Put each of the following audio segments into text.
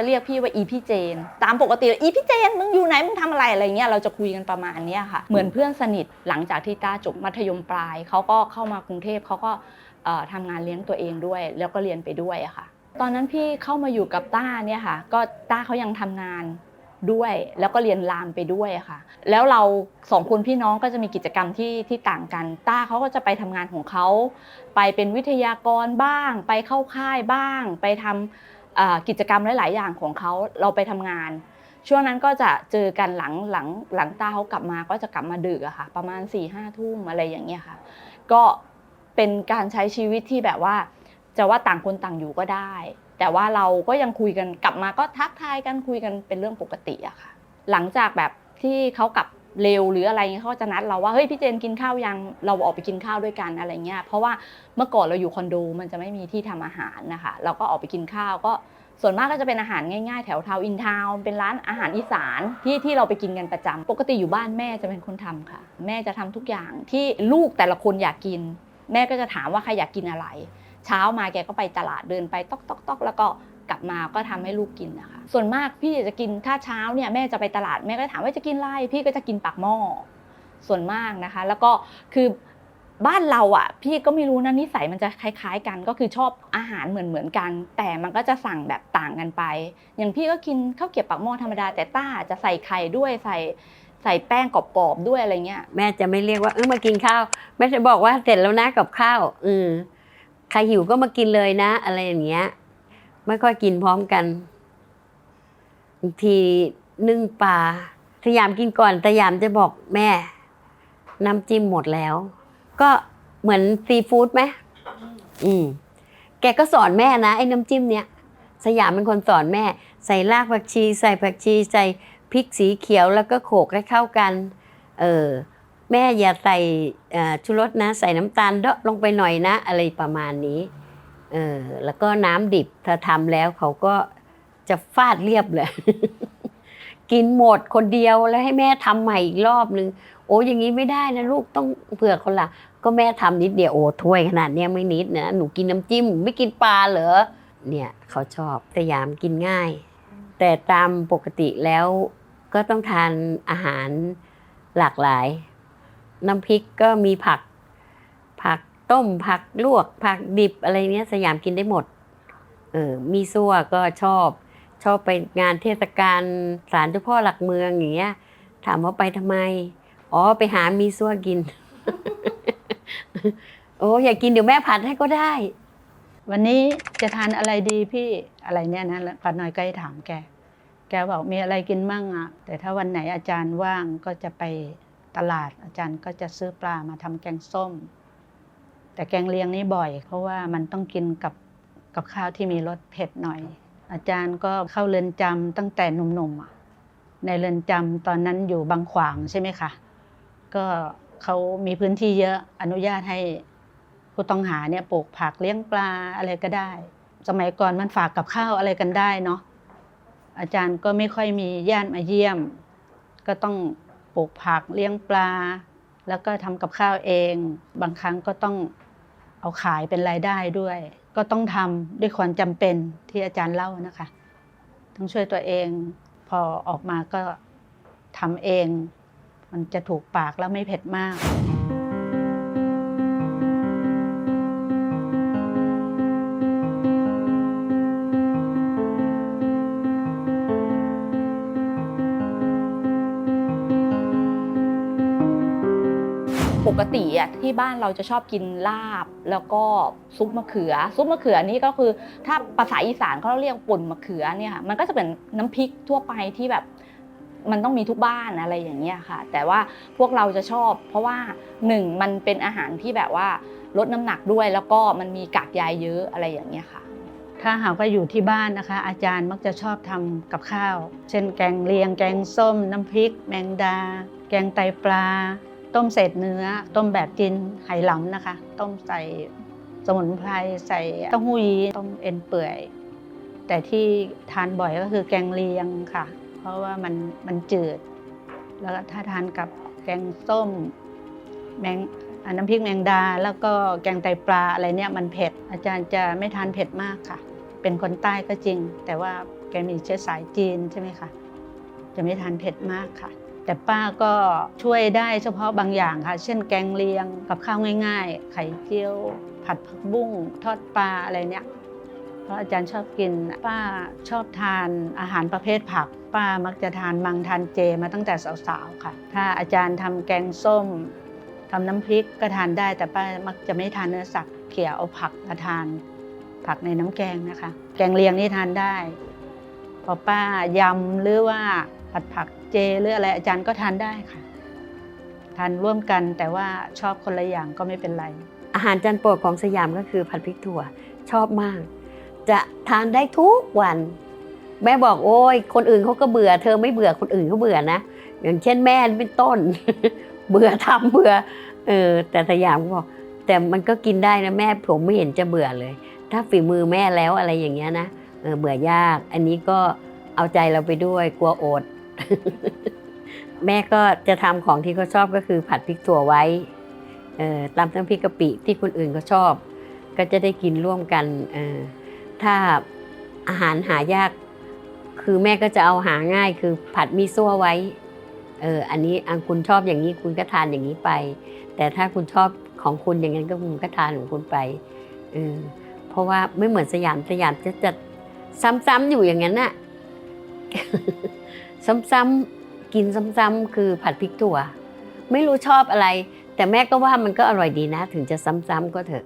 จะเรียกพี่ว่าอีพี่เจน ตามปกติอีพี่เจนมึงอยู่ไหนมึงทำอะไรอะไรเงี้ยเราจะคุยกันประมาณเนี้ยค่ะ เหมือนเพื่อนสนิทหลังจากที่ต้าจบมัธยมปลายเขาก็เข้ามากรุงเทพเขาก็เอ่อทำงานเลี้ยงตัวเองด้วย แล้วก็เรียนไปด้วยอะค่ะ ตอนนั้นพี่เข้ามาอยู่กับต้าเนี่ยค่ะ ก็ต้าเขายังทำงานด้วยแล้วก็เรียนรามไปด้วยอะค่ะ แล้วเราสองคนพี่น้องก็จะมีกิจกรรมที่ที่ต่างกัน ต้าเขาก็จะไปทำงานของเขา ไปเป็นวิทยากรบ้าง ไปเข้าค่ายบ้าง ไปทำเอ่อ กิจกรรมหลาย ๆ อย่างของเขาเราไปทำงาน ช่วงนั้นก็จะเจอกันหลังหลังหลังตาเขากลับมาก็จะกลับมาดึกอะค่ะ ประมาณ4ี่ห้าทุ่มอะไรอย่างเงี้ยค่ะ ก็เป็นการใช้ชีวิตที่แบบว่า จะว่าต่างคนต่างอยู่ก็ได้ แต่ว่าเราก็ยังคุยกันกลับมาก็ทักทายกันคุยกันเป็นเรื่องปกติอะค่ะ หลังจากแบบที่เขากลับ เร็วหรืออะไรเงี้ยเขาจะนัดเราว่าเฮ้ยพี่เจนกินข้าวยังเราออกไปกินข้าวด้วยกันอะไรเงี้ยเพราะว่าเมื่อก่อนเราอยู่คอนโดมันจะไม่มีที่ทำอาหารนะคะเราก็ออกไปกินข้าวก็ส่วนมากก็จะเป็นอาหารง่ายๆ แถวทาวอินทาวเป็นร้านอาหารอีสานที่ที่เราไปกินกันประจำปกติอยู่บ้านแม่จะเป็นคนทำค่ะ แม่จะทำทุกอย่างที่ลูกแต่ละคนอยากกิน แม่ก็จะถามว่าใครอยากกินอะไร เช้ามาแกก็ไปตลาดเดินไปต๊อกต๊อกต๊อกแล้วก็ กลับมาก็ทำให้ลูกกินนะคะ ส่วนมากพี่จะกินถ้าเช้าเนี่ยแม่จะไปตลาดแม่ก็ถามว่าจะกินอะไรพี่ก็จะกินปากหม้อส่วนมากนะคะ แล้วก็คือบ้านเราอะ พี่ก็ไม่รู้นะนิสัยมันจะคล้าย ๆ กัน ก็คือชอบอาหารเหมือนเหมือนๆกัน แต่มันก็จะสั่งแบบต่างกันไป อย่างพี่ก็กินข้าวเกี๊ยวปากหม้อธรรมดาแต่ต้าจะใส่ไข่ด้วยใส่ใส่แป้งกรอบๆด้วยอะไรเงี้ยแม่จะไม่เรียกว่าเออมากินข้าวแม่จะบอกว่าเสร็จแล้วนะกับข้าวอืมใครหิวก็มากินเลยนะ อะไรอย่างเงี้ย ไม่ค่อยกินพร้อมกันบางทีนึ่งปลาสยามกินก่อนสยามจะบอกแม่ น้ำจิ้มหมดแล้ว ก็เหมือนซีฟู้ดไหมอืม แกก็สอนแม่นะไอ้น้ำจิ้มเนี้ยสยามเป็นคนสอนแม่ ใส่รากผักชี ใส่ผักชี ใส่พริกสีเขียวแล้วก็โขลกให้เข้ากัน เออแม่อย่าใส่ชูรสนะ ใส่น้ำตาลเดาะลงไปหน่อยนะ อะไรประมาณนี้ เออแล้วก็น้ำดิบถ้าทำแล้วเขาก็จะฟาดเรียบเลย กินหมดคนเดียวแล้วให้แม่ทำใหม่อีกรอบนึง โอ้อย่างนี้ไม่ได้นะลูกต้องเผื่อคนละก็แม่ทำนิดเดียวโอ้ถ้วยขนาดเนี้ยไม่นิดนะหนูกินน้ำจิ้มไม่กินปลาเหรอเนี่ยเขาชอบสยามกินง่าย แต่ตามปกติแล้วก็ต้องทานอาหารหลากหลาย น้ำพริกก็มีผัก ผัก ต้มผักลวกผักดิบอะไรเนี้ยสยามกินได้หมด เออมีซั่วก็ชอบ ชอบไปงานเทศกาลศาลเจ้าพ่อหลักเมืองอย่างเงี้ย ถามว่าไปทำไม อ๋อไปหามีซั่วกิน โอ้อยากกินเดี๋ยวแม่ผัดให้ก็ได้ วันนี้จะทานอะไรดีพี่อะไรเนี่ยนะแล้วป้าน้อยก็ให้ถามแก แกบอกมีอะไรกินมั่งอะ แต่ถ้าวันไหนอาจารย์ว่างก็จะไปตลาดอาจารย์ก็จะซื้อปลามาทำแกงส้ม แต่แกงเลียงนี่บ่อย เพราะว่ามันต้องกินกับกับข้าวที่มีรสเผ็ดหน่อย อาจารย์ก็เข้าเรือนจำตั้งแต่หนุ่มๆอะในเรือนจำตอนนั้นอยู่บางขวางใช่ไหมคะก็เขามีพื้นที่เยอะอนุญาตให้ผู้ต้องหาเนี่ยปลูกผักเลี้ยงปลาอะไรก็ได้ สมัยก่อนมันฝากกับข้าวอะไรกันได้เนาะอาจารย์ก็ไม่ค่อยมีญาติมาเยี่ยม ก็ต้องปลูกผักเลี้ยงปลา แล้วก็ทำกับข้าวเอง บางครั้งก็ต้องเอาขายเป็นรายได้ด้วย ก็ต้องทำด้วยความจำเป็นที่อาจารย์เล่านะคะ ต้องช่วยตัวเอง พอออกมาก็ทำเอง มันจะถูกปากแล้วไม่เผ็ดมาก กติอะที่บ้านเราจะชอบกินลาบ แล้วก็ซุปมะเขือ ซุปมะเขือนี่ก็คือถ้าภาษาอีสานเขาเรียกป่นมะเขือเนี่ยค่ะมันก็จะเป็นน้ำพริกทั่วไปที่แบบมันต้องมีทุกบ้านอะไรอย่างเงี้ยค่ะ แต่ว่าพวกเราจะชอบ เพราะว่าหนึ่งมันเป็นอาหารที่แบบว่าลดน้ำหนักด้วยแล้วก็มันมีกากใยเยอะอะไรอย่างเงี้ยค่ะ ถ้าหากว่าอยู่ที่บ้านนะคะ อาจารย์มักจะชอบทำกับข้าว เช่นแกงเลียง แกงส้ม น้ำพริก แมงดา แกงไตปลา ต้มเศษเนื้อ ต้มแบบกินไหหลำนะคะ ต้มใส่สมุนไพรใส่เต้าหู้ยี้ต้มเอ็นเปื่อย แต่ที่ทานบ่อยก็คือแกงเลียงค่ะ เพราะว่ามันมันจืด แล้วถ้าทานกับแกงส้มแมงน้ำพริกแมงดา แล้วก็แกงไตปลาอะไรเนี่ยมันเผ็ด อาจารย์จะไม่ทานเผ็ดมากค่ะ เป็นคนใต้ก็จริง แต่ว่าแกมีเชื้อสายจีนใช่ไหมคะจะไม่ทานเผ็ดมากค่ะ แต่ป้าก็ช่วยได้เฉพาะบางอย่างค่ะ เช่นแกงเลียงกับข้าวง่าย ๆ ไข่เจียว ผัดผักบุ้ง ทอดปลาอะไรเนี่ยเพราะอาจารย์ชอบกิน ป้าชอบทานอาหารประเภทผัก ป้ามักจะทานมังทานเจมาตั้งแต่สาวๆค่ะ ถ้าอาจารย์ทำแกงส้มทำน้ำพริกก็ทานได้แต่ป้ามักจะไม่ทานเนื้อสัตว์เขี่ยเอาผักมาทานผักในน้ำแกงนะคะ แกงเลียงนี่ทานได้ พอป้ายำหรือว่า ผัดผักเจหรืออะไรอาจารย์ก็ทานได้ค่ะ ทานร่วมกันแต่ว่าชอบคนละอย่างก็ไม่เป็นไร อาหารจานโปรดของสยามก็คือผัดพริกถั่วชอบมาก จะทานได้ทุกวัน แม่บอกโอ้ยคนอื่นเขาก็เบื่อ เธอไม่เบื่อคนอื่นเขาเบื่อนะอย่างเช่นแม่เป็นต้น เบื่อทำเบื่อเออแต่สยามก็บอกแต่มันก็กินได้นะแม่ผมไม่เห็นจะเบื่อเลย ถ้าฝีมือแม่แล้วอะไรอย่างเงี้ยนะเออเบื่อยาก อันนี้ก็เอาใจเราไปด้วยกลัวอด แม่ก็จะทำของที่เขาชอบก็คือผัดพริกถั่วไว้ตำน้ำพริกกะปิที่คนอื่นก็ชอบ ก็จะได้กินร่วมกันถ้าอาหารหายาก คือแม่ก็จะเอาหาง่ายคือผัดมีซั่วไว้เอออันนี้อันคุณชอบอย่างนี้คุณก็ทานอย่างนี้ไป แต่ถ้าคุณชอบของคุณอย่างนั้นก็คุณก็ทานของคุณไปเออเพราะว่าไม่เหมือนสยามสยามจะจะซ้ำๆอยู่อย่างนั้นน่ะ ซ้ำๆกินซ้ำๆคือผัดพริกถั่ว ไม่รู้ชอบอะไร แต่แม่ก็ว่ามันก็อร่อยดีนะ ถึงจะซ้ำๆก็เถอะ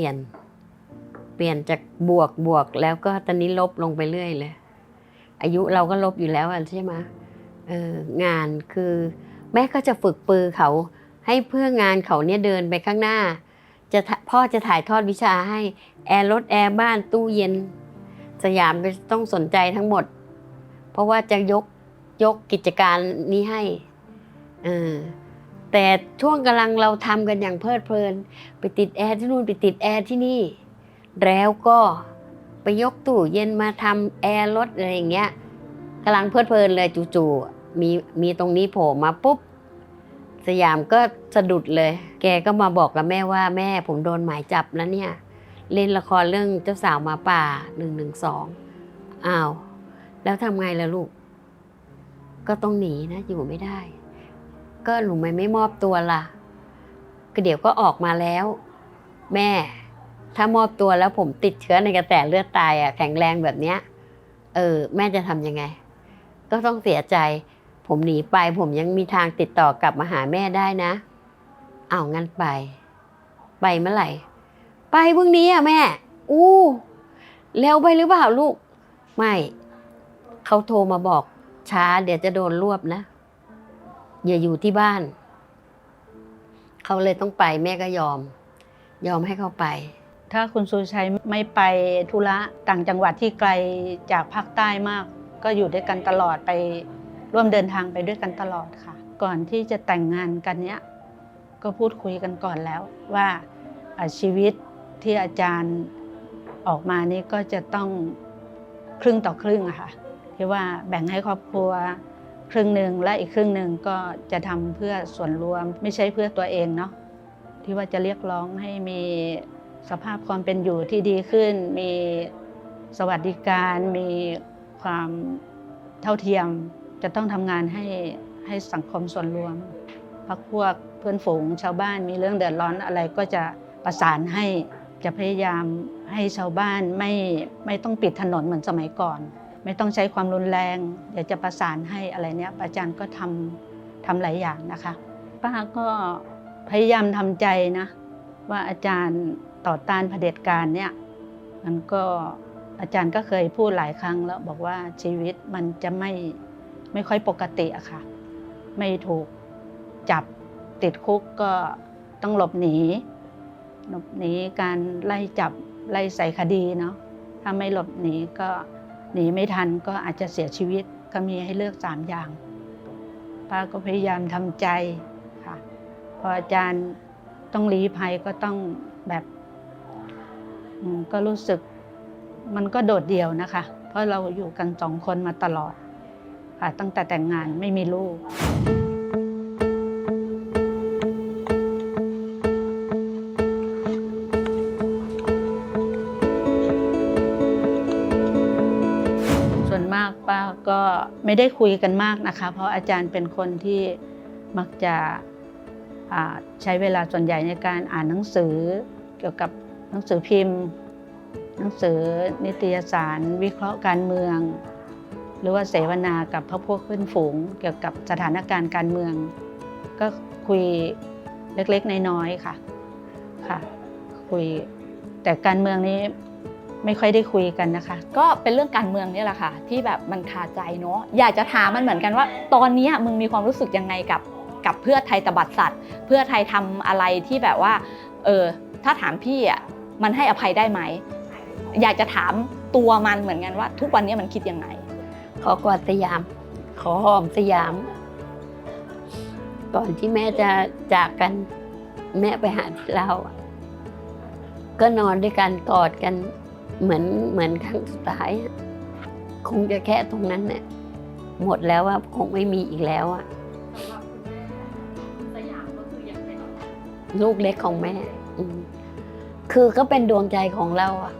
ลี่ยน เปลี่ยนจากบวกบวกแล้วก็ตอนนี้ลบลงไปเรื่อยเลย อายุเราก็ลบอยู่แล้วใช่ไหมเอองานคือแม่ก็จะฝึกปือเขาให้เพื่องานเขาเนี่ยเดินไปข้างหน้า จะพ่อจะถ่ายทอดวิชาให้แอร์รถแอร์บ้านตู้เย็น สยามก็ต้องสนใจทั้งหมด เพราะว่าจะยกยกกิจการนี้ให้เออ แต่ช่วงกำลังเราทำกันอย่างเพลิดเพลิน ไปติดแอร์ที่นู่นไปติดแอร์ที่นี่ แล้วก็ไปยกตู้เย็นมาทำแอร์รถอะไรอย่างเงี้ยกำลังเพลิดเพลินเลยจู่ๆมีมีตรงนี้โผล่มาปุ๊บ สยามก็สะดุดเลย แกก็มาบอกกับแม่ว่าแม่ผมโดนหมายจับแล้วเนี่ย เล่นละครเรื่องเจ้าสาวมาป่าหนึ่งหนึ่งสองอ้าว แล้วทำไงล่ะลูก ก็ต้องหนีนะอยู่ไม่ได้ ก็หนูไม่ไม่มอบตัวล่ะ ก็เดี๋ยวก็ออกมาแล้ว แม่ ถ้ามอบตัวแล้วผมติดเชื้อในกระแสเลือดตายอะแข็งแรงแบบเนี้ย เออ แม่จะทำยังไง ก็ต้องเสียใจ ผมหนีไป ผมยังมีทางติดต่อกลับมาหาแม่ได้นะ เอางั้นไป ไปเมื่อไหร่ ไปพรุ่งนี้อะแม่ อู้เร็วไปหรือเปล่าลูก ไม่ เขาโทรมาบอกช้าเดี๋ยวจะโดนรวบนะ อย่าอยู่ที่บ้าน เขาเลยต้องไปแม่ก็ยอม ยอมให้เขาไป ถ้าคุณสุชัยไม่ไปธุระต่างจังหวัดที่ไกลจากภาคใต้มาก ก็อยู่ด้วยกันตลอดไปร่วมเดินทางไปด้วยกันตลอดค่ะ ก่อนที่จะแต่งงานกันเนี้ยก็พูดคุยกันก่อนแล้วว่าชีวิตที่อาจารย์ออกมานี่ก็จะต้องครึ่งต่อครึ่งอะค่ะที่ว่าแบ่งให้ครอบครัว ครึ่งหนึ่งและอีกครึ่งหนึ่งก็จะทำเพื่อส่วนรวมไม่ใช่เพื่อตัวเองเนาะที่ว่าจะเรียกร้องให้มีสภาพความเป็นอยู่ที่ดีขึ้น มีสวัสดิการมีความเท่าเทียมจะต้องทำงานให้ให้สังคมส่วนรวมพักพวกเพื่อนฝูงชาวบ้านมีเรื่องเดือดร้อนอะไรก็จะประสานให้จะพยายามให้ชาวบ้านไม่ไม่ต้องปิดถนนเหมือนสมัยก่อน ไม่ต้องใช้ความรุนแรงเดี๋ยวจะประสานให้อะไรเนี้ยอาจารย์ก็ทำทำหลายอย่างนะคะป้าก็พยายามทำใจนะ ว่าอาจารย์ต่อต้านเผด็จการเนี่ยมันก็อาจารย์ก็เคยพูดหลายครั้งแล้วบอกว่าชีวิตมันจะไม่ไม่ค่อยปกติอะค่ะ ไม่ถูกจับติดคุกก็ต้องหลบหนีหลบหนีการไล่จับไล่ใส่คดีเนาะถ้าไม่หลบหนีก็ หนีไม่ทันก็อาจจะเสียชีวิตก็มีให้เลือกสามอย่างป้าก็พยายามทำใจค่ะพออาจารย์ต้องรีภัยก็ต้องแบบก็รู้สึกมันก็โดดเดี่ยวนะคะ เพราะเราอยู่กันสองคนมาตลอดค่ะตั้งแต่แต่งงานไม่มีลูก ไม่ได้คุยกันมากนะคะ เพราะอาจารย์เป็นคนที่มักจะใช้เวลาส่วนใหญ่ในการอ่านหนังสือ เกี่ยวกับหนังสือพิมพ์ หนังสือนิตยสาร วิเคราะห์การเมือง หรือว่าเสวนากับพระพวกเพื่อนฝูง เกี่ยวกับสถานการณ์การเมือง ก็คุยเล็กๆน้อยๆค่ะค่ะ คุยแต่การเมืองนี้ ไม่ค่อยได้คุยกันนะคะ ก็เป็นเรื่องการเมืองนี่แหละค่ะ ที่แบบมันคาใจเนาะอยากจะถามมันเหมือนกันว่า ตอนนี้มึงมีความรู้สึกยังไงกับกับเพื่อไทยตบัดสัตว์ เพื่อไทยทำอะไรที่แบบว่าเออถ้าถามพี่อะมันให้อภัยได้ไหม อยากจะถามตัวมันเหมือนกันว่า ทุกวันนี้มันคิดยังไง ขอกอดสยาม ขอหอมสยาม ก่อนที่แม่จะจากกัน แม่ไปหาเรา ก็นอนด้วยกันกอดกัน เหมือนเหมือนครั้งสุดท้าย คงจะแค่ตรงนั้นเนี่ยหมดแล้วว่าคงไม่มีอีกแล้วอะลูกเล็กของแม่ คือก็เป็นดวงใจของเราอะ